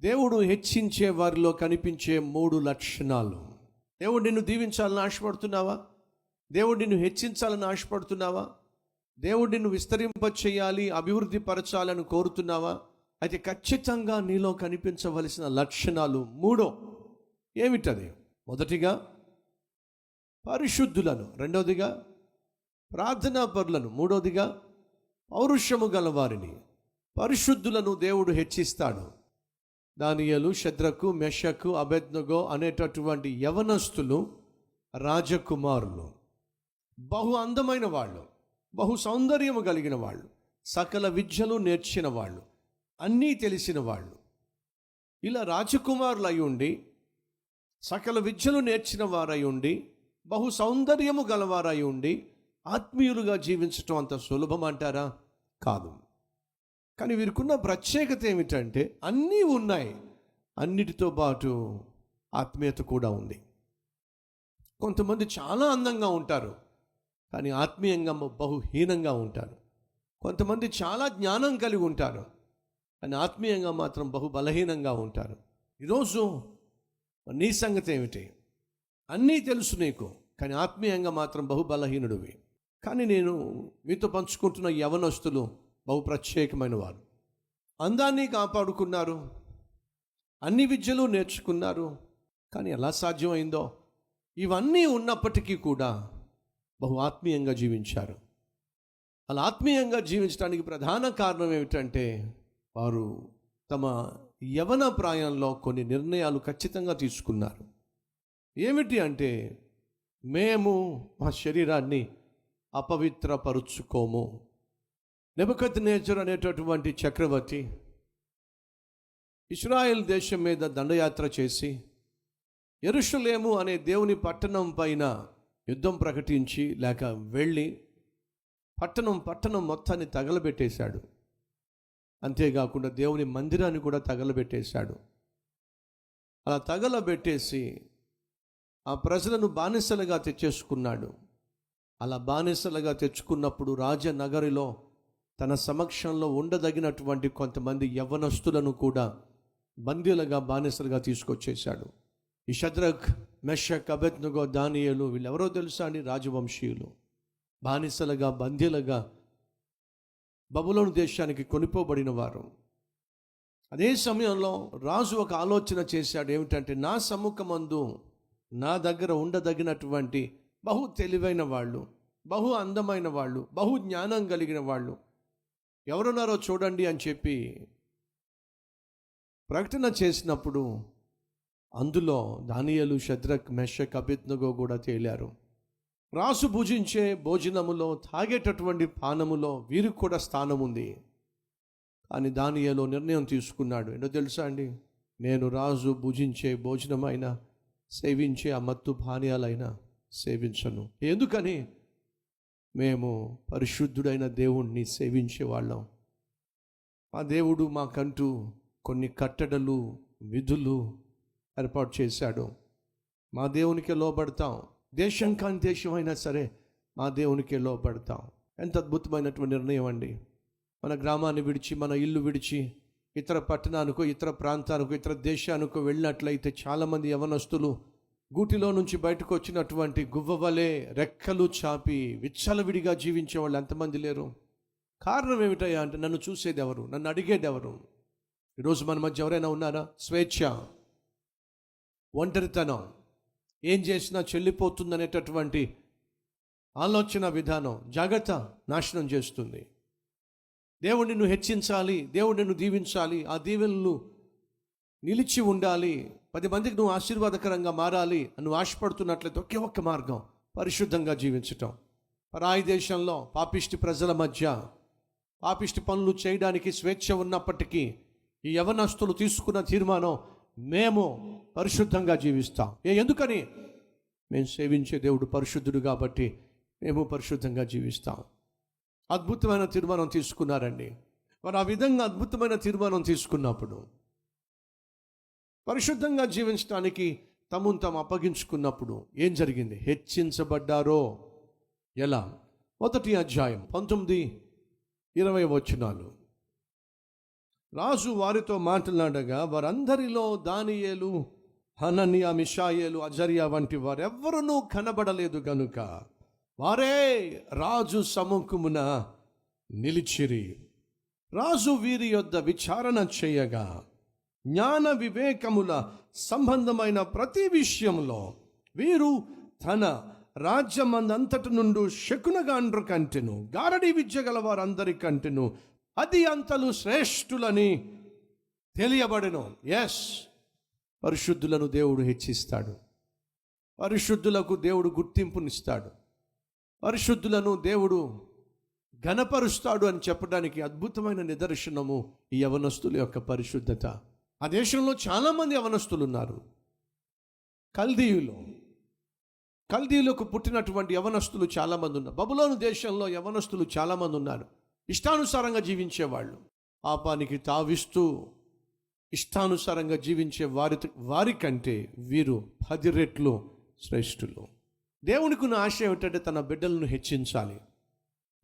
దేవుడు హెచ్చించే వారిలో కనిపించే మూడు లక్షణాలు. దేవుడు నిన్ను దీవించాలని ఆశపడుతున్నావా? దేవుడు నిన్ను హెచ్చించాలని ఆశపడుతున్నావా? దేవుడు నిన్ను విస్తరింప చేయాలి అభివృద్ధి పరచాలని కోరుతున్నావా? అయితే ఖచ్చితంగా నీలో కనిపించవలసిన లక్షణాలు మూడో. ఏమిటది? మొదటిగా పరిశుద్ధులను. రెండవదిగా ప్రార్థనా పరులను మూడవదిగా పౌరుషము గలవారిని. పరిశుద్ధులను దేవుడు హెచ్చిస్తాడు. దానియలు శద్రకు మెషకు అబెద్నగో అనేటటువంటి యవనస్తులు రాజకుమారులు. బహు అందమైన వాళ్ళు బహు సౌందర్యము కలిగిన వాళ్ళు సకల విద్యలు నేర్చిన వాళ్ళు అన్నీ తెలిసిన వాళ్ళు. ఇలా రాజకుమారులు అయి ఉండి సకల విద్యలు నేర్చిన వారై ఉండి బహు సౌందర్యము గలవారై ఉండి ఆత్మీయులుగా జీవించటం అంత సులభం అంటారా? కాదు. కానీ వీరికున్న ప్రత్యేకత ఏమిటంటే అన్నీ ఉన్నాయి. అన్నిటితో పాటు ఆత్మీయత కూడా ఉంది. కొంతమంది చాలా అందంగా ఉంటారు కానీ ఆత్మీయంగా బహుహీనంగా ఉంటారు. కొంతమంది చాలా జ్ఞానం కలిగి ఉంటారు కానీ ఆత్మీయంగా మాత్రం బహు బలహీనంగా ఉంటారు. ఈరోజు నీ సంగతి ఏమిటి? అన్నీ తెలుసు నీకు కానీ ఆత్మీయంగా మాత్రం బహు బలహీనుడివి కానీ నేను మీతో పంచుకుంటున్న యవనస్తులు బహు ప్రత్యేకమైన వారు. అందాన్ని కాపాడుకున్నారు. అన్ని విద్యలు నేర్చుకున్నారు. కానీ ఎలా సాధ్యమైందో? ఇవన్నీ ఉన్నప్పటికీ కూడా బహు ఆత్మీయంగా జీవించారు. అలా ఆత్మీయంగా జీవించడానికి ప్రధాన కారణం ఏమిటంటే వారు తమ యవన ప్రాయంలో కొన్ని నిర్ణయాలు ఖచ్చితంగా తీసుకున్నారు. ఏమిటి అంటే మేము మా శరీరాన్ని అపవిత్రపరుచుకోము. నెబకత్ నేచర్ అనేటటువంటి చక్రవర్తి ఇస్రాయెల్ దేశం మీద దండయాత్ర చేసి ఎరుషులేము అనే దేవుని పట్టణం పైన యుద్ధం ప్రకటించి లేక వెళ్ళి పట్టణం పట్టణం మొత్తాన్ని తగలబెట్టేశాడు. అంతేకాకుండా దేవుని మందిరాన్ని కూడా తగలబెట్టేశాడు. అలా తగలబెట్టేసి ఆ ప్రజలను బానిసలుగా తెచ్చేసుకున్నాడు. అలా బానిసలుగా తెచ్చుకున్నప్పుడు రాజనగరిలో తన సమక్షంలో ఉండదగినటువంటి కొంతమంది యవ్వనస్తులను కూడా బందీలుగా బానిసలుగా తీసుకొచ్చేశాడు. ఈ షద్రక్ మెషక్ అబెత్నుగో దానియలు వీళ్ళెవరో తెలుసా అండి? రాజవంశీయులు. బానిసలుగా బందీలుగా బబులోను దేశానికి కొనిపోబడిన వారు. అదే సమయంలో రాజు ఒక ఆలోచన చేశాడు. ఏమిటంటే నా సముఖమందు నా దగ్గర ఉండదగినటువంటి బహు తెలివైన వాళ్ళు బహు అందమైన వాళ్ళు బహు జ్ఞానం కలిగిన వాళ్ళు ఎవరున్నారో చూడండి అని చెప్పి ప్రకటన చేసినప్పుడు అందులో దానియలు శద్రక్ మెషక్ అభిజ్ఞగో కూడా తేలారు. రాసు భుజించే భోజనములో తాగేటటువంటి పానములో వీరికి కూడా స్థానం ఉంది. కానీ దానియలో నిర్ణయం తీసుకున్నాడు. ఏంటో తెలుసా అండి? నేను రాజు భుజించే భోజనమైనా సేవించే ఆ మత్తు పానీయాలైనా సేవించను. ఎందుకని? మేము పరిశుద్ధుడైన దేవుణ్ణి సేవించే వాళ్ళం. మా దేవుడు మాకంటూ కొన్ని కట్టడలు విధులు ఏర్పాటు చేశాడు. మా దేవునికి లోబడతాం. దేశం కాని దేశం అయినా సరే మా దేవునికే లోబడతాం. ఎంత అద్భుతమైనటువంటి నిర్ణయం అండి. మన గ్రామాన్ని విడిచి మన ఇల్లు విడిచి ఇతర పట్టణానికో ఇతర ప్రాంతానికో ఇతర దేశానికో వెళ్ళినట్లయితే చాలామంది యవనస్తులు గూటిలో నుంచి బయటకు వచ్చినటువంటి గువ్వవలే రెక్కలు చాపి విచ్చలవిడిగా జీవించే వాళ్ళు ఎంతమంది లేరు? కారణం ఏమిటయ్యా అంటే నన్ను చూసేది ఎవరు నన్ను అడిగేది ఎవరు ఈరోజు మన మధ్య ఎవరైనా ఉన్నారా? స్వేచ్ఛ ఒంటరితనం ఏం చేసినా చెల్లిపోతుందనేటటువంటి ఆలోచన విధానం జాగ్రత్త నాశనం చేస్తుంది. దేవుడు నిన్ను హెచ్చించాలి దేవుడు నిన్ను దీవించాలి ఆ దీవెనలు నిలిచి ఉండాలి పది మందికి నువ్వు ఆశీర్వాదకరంగా మారాలి అని నువ్వు ఆశపడుతున్నట్లయితే ఒకే ఒక్క మార్గం పరిశుద్ధంగా జీవించటం. పరాయి దేశంలో పాపిష్టి ప్రజల మధ్య పాపిష్టి పనులు చేయడానికి స్వేచ్ఛ ఉన్నప్పటికీ ఈ యవనస్తులు తీసుకున్న తీర్మానం మేము పరిశుద్ధంగా జీవిస్తాం. ఏ ఎందుకని? మేము సేవించే దేవుడు పరిశుద్ధుడు కాబట్టి మేము పరిశుద్ధంగా జీవిస్తాం. అద్భుతమైన తీర్మానం తీసుకున్నారండి. మరి ఆ విధంగా అద్భుతమైన తీర్మానం తీసుకున్నప్పుడు పరిశుద్ధంగా జీవించడానికి తమను తాము అప్పగించుకున్నప్పుడు ఏం జరిగింది? హెచ్చించబడ్డారో? ఎలా? మొదటి అధ్యాయం పంతొమ్మిది ఇరవై వచనాలు. రాజు వారితో మాట్లాడగా వారందరిలో దానియేలు హననియా మిషాయేలు అజరియా వంటి వారెవ్వరూ కనబడలేదు గనుక వారే రాజు సముఖమున నిలిచిరి. రాజు వీరి యొద్ద విచారణ చేయగా జ్ఞాన వివేకముల సంబంధమైన ప్రతి విషయంలో వీరు తన రాజ్యమందంతటి నుండి శకునగాండ్రు కంటెను గారడి విద్య గల వారందరి కంటెను అది అంతలు శ్రేష్ఠులని తెలియబడెను. ఎస్ పరిశుద్ధులను దేవుడు హెచ్చిస్తాడు. పరిశుద్ధులకు దేవుడు గుర్తింపునిస్తాడు. పరిశుద్ధులను దేవుడు ఘనపరుస్తాడు అని చెప్పడానికి అద్భుతమైన నిదర్శనము ఈ యవనస్తుల యొక్క పరిశుద్ధత. ఆ దేశంలో చాలామంది యవనస్తులు ఉన్నారు కల్దీయులు. కల్దీయులకు పుట్టినటువంటి యవనస్తులు చాలామంది ఉన్నారు. బబులోను దేశంలో యవనస్తులు చాలామంది ఉన్నారు. ఇష్టానుసారంగా జీవించేవాళ్ళు. పాపానికి తావిస్తూ ఇష్టానుసారంగా జీవించే వారి వారి కంటే వీరు పది రెట్లు శ్రేష్ఠులు. దేవునికున్న ఆశ ఏమిటంటే తన బిడ్డలను హెచ్చించాలి.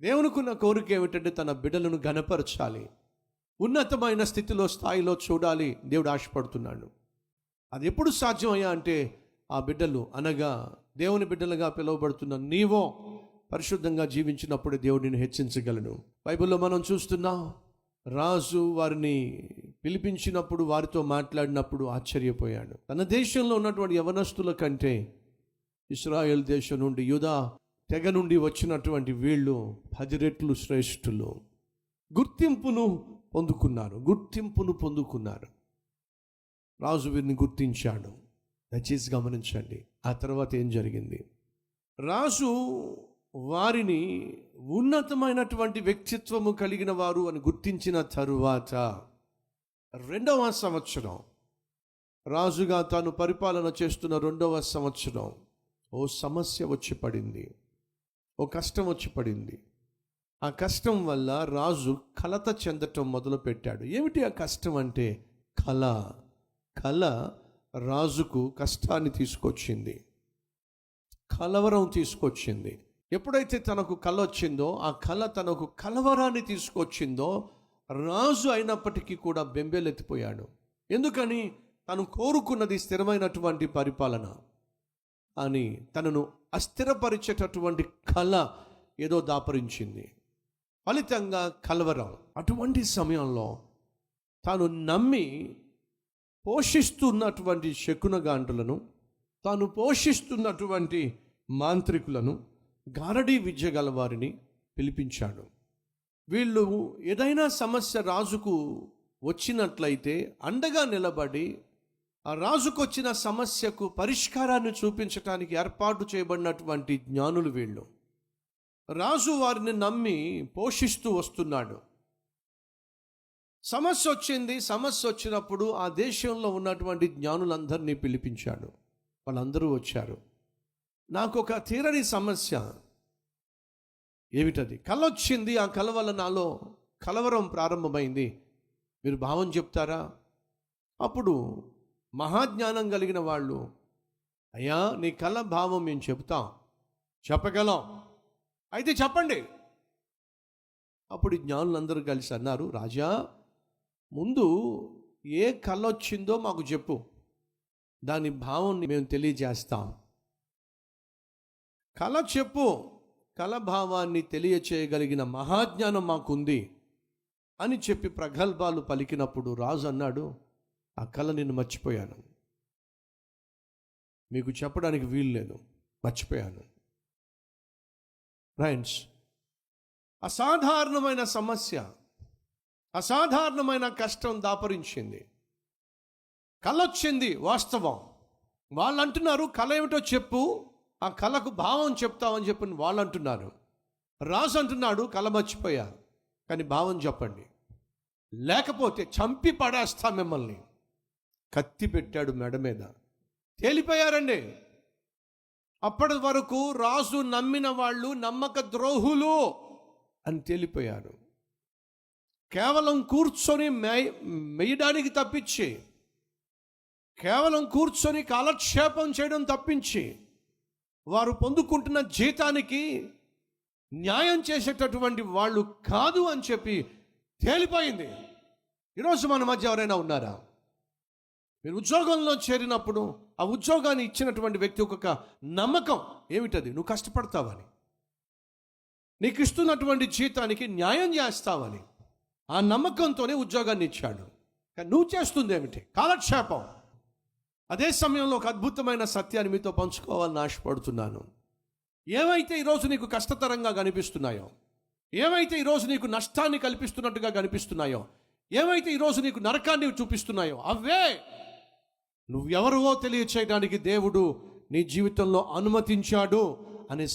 దేవునికున్న కోరిక ఏమిటంటే తన బిడ్డలను ఘనపరచాలి. ఉన్నతమైన స్థితిలో స్థాయిలో చూడాలి. దేవుడు ఆశపడుతున్నాడు. అది ఎప్పుడు సాధ్యమయ్యా అంటే ఆ బిడ్డలు అనగా దేవుని బిడ్డలుగా పిలువబడుతున్న నీవో పరిశుద్ధంగా జీవించినప్పుడే దేవుడిని హెచ్చించగలను బైబిల్లో మనం చూస్తున్నాం రాజు వారిని పిలిపించినప్పుడు వారితో మాట్లాడినప్పుడు ఆశ్చర్యపోయాడు. తన దేశంలో ఉన్నటువంటి యవనస్తుల కంటే ఇస్రాయేల్ దేశం నుండి యుధా తెగ నుండి వచ్చినటువంటి వీళ్ళు పది రెట్లు శ్రేష్ఠులు. గుర్తింపును పొందుకున్నారు గుర్తింపును పొందుకున్నారు రాజు వీరిని గుర్తించాడు. దయచేసి గమనించండి. ఆ తర్వాత ఏం జరిగింది? రాజు వారిని ఉన్నతమైనటువంటి వ్యక్తిత్వము కలిగిన వారు అని గుర్తించిన తరువాత రెండవ సంవత్సరం రాజుగా తాను పరిపాలన చేస్తున్న రెండవ సంవత్సరం ఓ సమస్య వచ్చి పడింది. ఓ కష్టం వచ్చి పడింది. ఆ కష్టం వల్ల రాజు కలత చెందటం మొదలుపెట్టాడు. ఏమిటి ఆ కష్టం అంటే? కళ. కళ రాజుకు కష్టాన్ని తీసుకొచ్చింది. కలవరం తీసుకొచ్చింది. ఎప్పుడైతే తనకు కళ వచ్చిందో ఆ కళ తనకు కలవరాన్ని తీసుకొచ్చిందో రాజు అయినప్పటికీ కూడా బెంబేలెత్తిపోయాడు. ఎందుకని? తను కోరుకున్నది స్థిరమైనటువంటి పరిపాలన. అని తనను అస్థిరపరిచేటటువంటి కళ ఏదో దాపరించింది. ఫలితంగా కలవరం అటువంటి సమయంలో తాను నమ్మి పోషిస్తున్నటువంటి శకునగాంటులను తాను పోషిస్తున్నటువంటి మాంత్రికులను గారడీ విద్య గల వారిని పిలిపించాడు. వీళ్ళు ఏదైనా సమస్య రాజుకు వచ్చినట్లయితే అండగా నిలబడి ఆ రాజుకొచ్చిన సమస్యకు పరిష్కారాన్ని చూపించడానికి ఏర్పాటు చేయబడినటువంటి జ్ఞానులు వీళ్ళు. రాజు వారిని నమ్మి పోషిస్తూ వస్తున్నాడు. సమస్య వచ్చింది సమస్య వచ్చినప్పుడు ఆ దేశంలో ఉన్నటువంటి జ్ఞానులందరినీ పిలిపించాడు. వాళ్ళందరూ వచ్చారు. నాకు ఒక తీరని సమస్య. ఏమిటది? కళ వచ్చింది ఆ కళ వల్ల నాలో కలవరం ప్రారంభమైంది. మీరు భావం చెప్తారా? అప్పుడు మహాజ్ఞానం కలిగిన వాళ్ళు అయ్యా నీ కళ భావం మేము చెప్తాం చెప్పగలం. అయితే చెప్పండి. అప్పుడు జ్ఞానులందరూ కలిసి అన్నారు రాజా ముందు ఏ కళ వచ్చిందో మాకు చెప్పు. దాని భావం మేము తెలియజేస్తాం. కళ చెప్పు. కళ భావాన్ని తెలియచేయగలిగిన మహాజ్ఞానం మాకుంది అని చెప్పి ప్రగల్భాలు పలికినప్పుడు రాజు అన్నాడు ఆ కళ నేను మర్చిపోయాను. మీకు చెప్పడానికి వీలు లేదు. మర్చిపోయాను. ఫ్రెండ్స్ అసాధారణమైన సమస్య అసాధారణమైన కష్టం దాపరించింది. కళ వచ్చింది వాస్తవం. వాళ్ళు అంటున్నారు కళ ఏమిటో చెప్పు ఆ కళకు భావం చెప్తామని చెప్పి వాళ్ళు అంటున్నారు రాజు అంటున్నాడు కళ మర్చిపోయా కానీ భావం చెప్పండి. లేకపోతే చంపి పడేస్తా మిమ్మల్ని. కత్తి పెట్టాడు మెడ మీద. తేలిపోయారండి. అప్పటి వరకు రాజు నమ్మిన వాళ్ళు నమ్మక ద్రోహులు అని తేలిపోయారు. కేవలం కూర్చొని మే మేయడానికి తప్పించి కేవలం కూర్చొని కాలక్షేపం చేయడం తప్పించి వారు పొందుకుంటున్న జీతానికి న్యాయం చేసేటటువంటి వాళ్ళు కాదు అని చెప్పి తేలిపోయింది. ఈరోజు మన మధ్య ఎవరైనా ఉన్నారా? మీరు ఉద్యోగంలో చేరినప్పుడు ఆ ఉద్యోగాన్ని ఇచ్చినటువంటి వ్యక్తి ఒక నమ్మకం ఏమిటది? నువ్వు కష్టపడతావని. నీకు ఇస్తున్నటువంటి జీతానికి న్యాయం చేస్తావని. ఆ నమ్మకంతోనే ఉద్యోగాన్ని ఇచ్చాడు. కానీ నువ్వు చేస్తుంది ఏమిటి? కాలక్షేపం. అదే సమయంలో ఒక అద్భుతమైన సత్యాన్ని మీతో పంచుకోవాలని ఆశపడుతున్నాను. ఏవైతే ఈరోజు నీకు కష్టతరంగా కనిపిస్తున్నాయో ఏవైతే ఈరోజు నీకు నష్టాన్ని కల్పిస్తున్నట్టుగా కనిపిస్తున్నాయో ఏవైతే ఈరోజు నీకు నరకాన్ని చూపిస్తున్నాయో అవే నువ్వెవరువో తెలియచేయడానికి దేవుడు నీ జీవితంలో అనుమతించాడు అనే